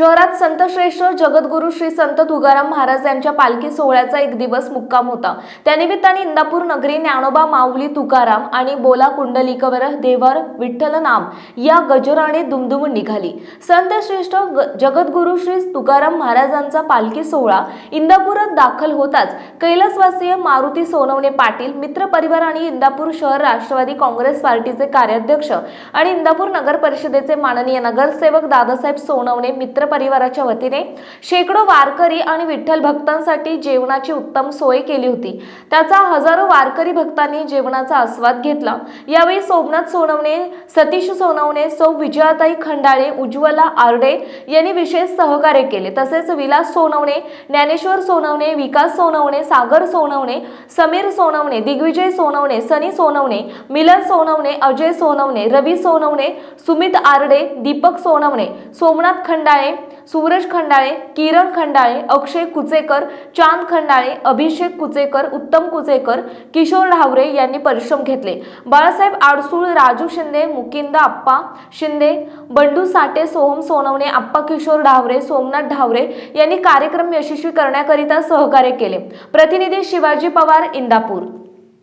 शहरात संतश्रेष्ठ जगद्गुरू श्री संत तुकाराम महाराज यांच्या पालखी सोहळ्याचा एक दिवस मुक्काम होता. त्यानिमित्ताने इंदापूर नगरी ज्ञानोबा माऊली तुकाराम आणि बोला कुंडलिकवर देवर विठ्ठल नाम या गजराने दुमदुमून निघाली. संतश्रेष्ठ जगद्गुरु जगद्गुरू श्री तुकाराम महाराजांचा पालखी सोहळा इंदापुरात दाखल होताच कैलासवासीय मारुती सोनवणे पाटील मित्र परिवार आणि इंदापूर शहर राष्ट्रवादी काँग्रेस पार्टीचे कार्याध्यक्ष आणि इंदापूर नगर परिषदेचे माननीय नगरसेवक दादासाहेब सोनवणे मित्र परिवाराच्या वतीने शेकडो वारकरी आणि विठ्ठल भक्तांसाठी जेवणाची उत्तम सोय केली होती. त्याचा हजारो वारकरी भक्तांनी जेवणाचा आस्वाद घेतला. यावेळी सोमनाथ सोनवणे सतीश सोनवणे सौ विजयाताई खंडाळे उज्ज्वला आरडे यांनी विशेष सहकार्य केले. तसेच विलास सोनवणे ज्ञानेश्वर सोनवणे विकास सोनवणे सागर सोनवणे समीर सोनवणे दिग्विजय सोनवणे सनी सोनवणे मिलन सोनवणे अजय सोनवणे रवी सोनवणे सुमित आरडे दीपक सोनवणे सोमनाथ खंडाळे सूरज खंडाळे किरण खंडाळे अक्षय कुचेकर चांद खंडाळे अभिषेक कुचेकर उत्तम कुचेकर किशोर ढावरे यांनी परिश्रम घेतले. बाळासाहेब आडसूळ राजू शिंदे मुकिंद आप्पा शिंदे बंडू साठे सोहम सोनवणे आप्पा किशोर ढावरे सोमनाथ ढावरे यांनी कार्यक्रम यशस्वी करण्याकरिता सहकार्य केले. प्रतिनिधी शिवाजी पवार इंदापूर.